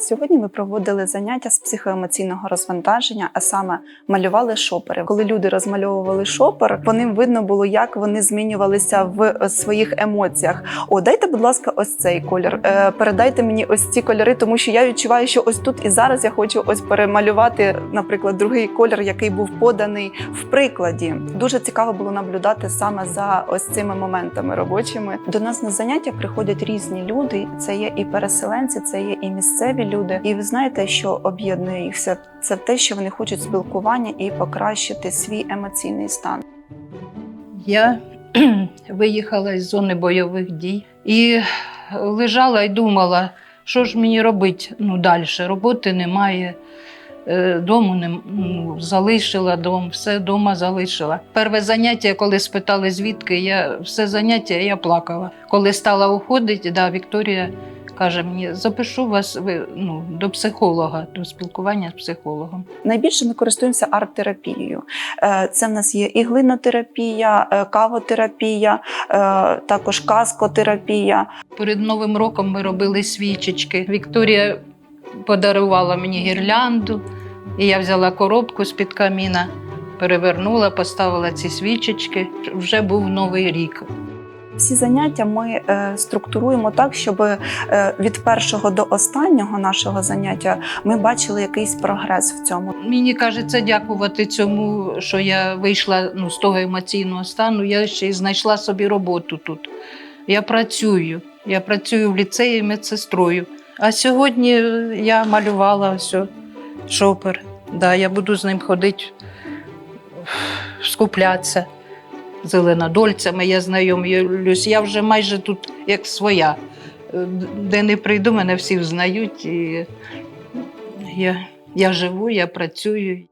Сьогодні ми проводили заняття з психоемоційного розвантаження, а саме малювали шопери. Коли люди розмальовували шопер, по ним видно було, як вони змінювалися в е, своїх емоціях. О, дайте, будь ласка, ось цей колір. Е, передайте мені ось ці кольори, тому що я відчуваю, що ось тут і зараз я хочу ось перемалювати, наприклад, другий колір, який був поданий в прикладі. Дуже цікаво було наблюдати саме за ось цими моментами робочими. До нас на заняття приходять різні люди. Це є і переселенці, це є і місцеві люди. І ви знаєте, що об'єднує їх все це те, що вони хочуть спілкування і покращити свій емоційний стан. Я виїхала із зони бойових дій і лежала і думала, що ж мені робити ну, далі. Роботи немає, е, дому не ну, залишила дом, все вдома залишила. Перше заняття, коли спитали, звідки я все заняття, я плакала. Коли стала уходити, да, Вікторія каже мені: запишу вас ви, ну, до психолога, до спілкування з психологом. Найбільше ми користуємося арт-терапією. Е, Це в нас є і глинотерапія, е, кавотерапія, е, також каскотерапія. Перед Новим роком ми робили свічечки. Вікторія подарувала мені гірлянду, і я взяла коробку з-під каміна, перевернула, поставила ці свічечки. Вже був новий рік. Всі заняття ми е, структуруємо так, щоб е, від першого до останнього нашого заняття ми бачили якийсь прогрес в цьому. Мені кажеться, дякувати цьому, що я вийшла ну, з того емоційного стану. Я ще й знайшла собі роботу тут. Я працюю. Я працюю в ліцеї медсестрою. А сьогодні я малювала о, шопер. Да, я буду з ним ходити, скуплятися зеленодольцями. Я знайомлюсь. Я вже майже тут як своя. Е, Де не прийду, мене всі взнають. І я, я живу, я працюю.